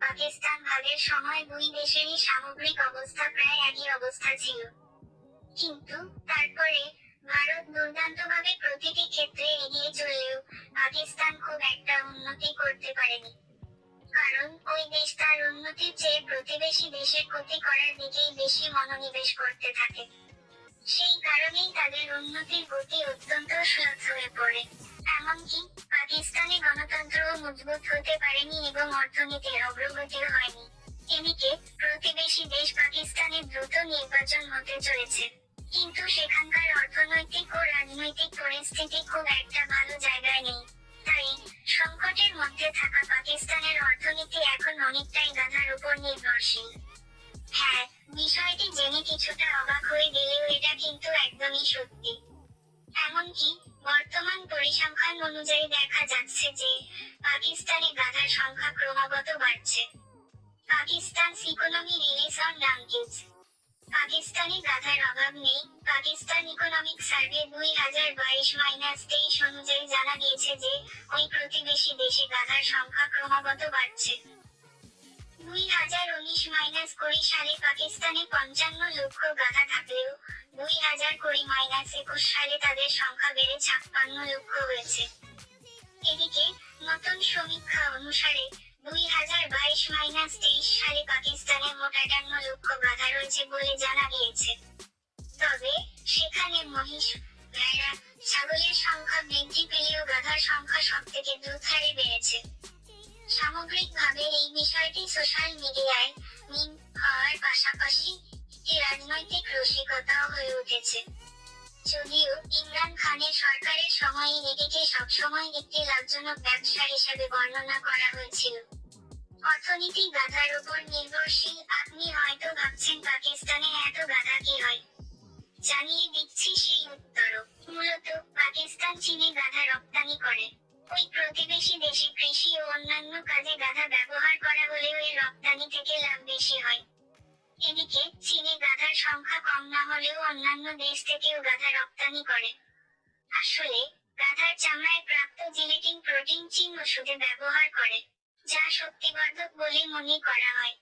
পাকিস্তান ভাগের সময় দুই দেশেরই সামগ্রিক অবস্থা প্রায় একই অবস্থা ছিল। কিন্তু তারপরে ভারত দুর্দান্তভাবে প্রতিটি ক্ষেত্রে এগিয়ে চললেও পাকিস্তান খুব একটা উন্নতি করতে পারেনি। কারণ ওই দেশ তার উন্নতির চেয়ে প্রতিবেশী দেশের ক্ষতি করার দিকেই বেশি মনোনিবেশ করতে থাকে। সেই কারণেই তাদের উন্নতির গতি অত্যন্ত স্লোথ হয়ে পড়ে। এমনকি পাকিস্তানে গণতন্ত্রও মজবুত হতে পারেনি এবং অর্থনীতির অগ্রগতিও হয়নি। এদিকে প্রতিবেশী দেশ পাকিস্তানে দ্রুত নির্বাচন হতে চলেছে। কিন্তু সেখানকার অর্থনৈতিক ও রাজনৈতিক পরিস্থিতি খুব একটা ভালো জায়গায় নেই। তাই সংকটের মধ্যে থাকা পাকিস্তানের অর্থনীতি এখন অনেকটাই গাধার উপর নির্ভরশীল। হ্যাঁ বিষয়টি জেনে কিছুটা অবাক হয়ে গেলেও এটা কিন্তু একদমই সত্যি। অনুযায়ী দেখা যাচ্ছে যে পাকিস্তানে গাধার সংখ্যা ক্রমাগত বাড়ছে। Pakistan's economy release on rankings পাকিস্তানে গাধার অভাব নেই। পাকিস্তান ইকোনমিক সার্ভে দুই হাজার বাইশ মাইনাস তেইশ অনুযায়ী জানা গিয়েছে যে ওই প্রতিবেশী দেশে গাধার সংখ্যা ক্রমাগত বাড়ছে। দুই হাজার উনিশ মাইনাস কুড়ি সালে পাকিস্তানে পঞ্চান্ন লক্ষ গাধা থাকলেও দুই হাজার কুড়ি মাইনাস একুশ সালে তাদের সংখ্যা বেড়ে ছাপ্পান্ন লক্ষ হয়েছে। এদিকে নতুন সমীক্ষা অনুসারে দুই হাজার বাইশ মাইনাস তেইশ সালে পাকিস্তানে মোট একান্ন লক্ষ গাধা রয়েছে বলে জানা গিয়েছে। তবে সেখানে মহিষ, ভেড়া, ছাগলের সংখ্যা বৃদ্ধি পেলেও গাধার সংখ্যা সব থেকে দ্রুত হারে বেড়েছে। সামগ্রিকভাবে এই বিষয়টি সোশ্যাল মিডিয়ায় মিম হওয়ার পাশাপাশি রাজনৈতিক রসিকতাও হয়ে উঠেছে। যদিও ইমরান খানের সরকারের সময়ে এটিকে সবসময় একটি লাভজনক ব্যবসা হিসেবে বর্ণনা করা হয়েছিল। অর্থনীতি গাধার উপর নির্ভরশীল, আপনি হয়তো ভাবছেন পাকিস্তানে এত গাধা কি হয়? জানিয়ে দিচ্ছি সেই উত্তরও। মূলত, পাকিস্তান চীনে গাধা রপ্তানি করে। ওই প্রতিবেশী দেশে কৃষি ও অন্যান্য কাজে গাধা ব্যবহার করা হলেও এর রপ্তানি থেকে লাভ বেশি হয়। এদিকে, চীনে গাধার সংখ্যা কম না হলেও অন্যান্য দেশ থেকেও গাধা রপ্তানি করে। আসলে গাধার চামড়ায় প্রাপ্ত জিলেটিন প্রোটিন চিন ওষুধে ব্যবহার করে, যা শক্তিবর্ধক বলে মনে করা হয়।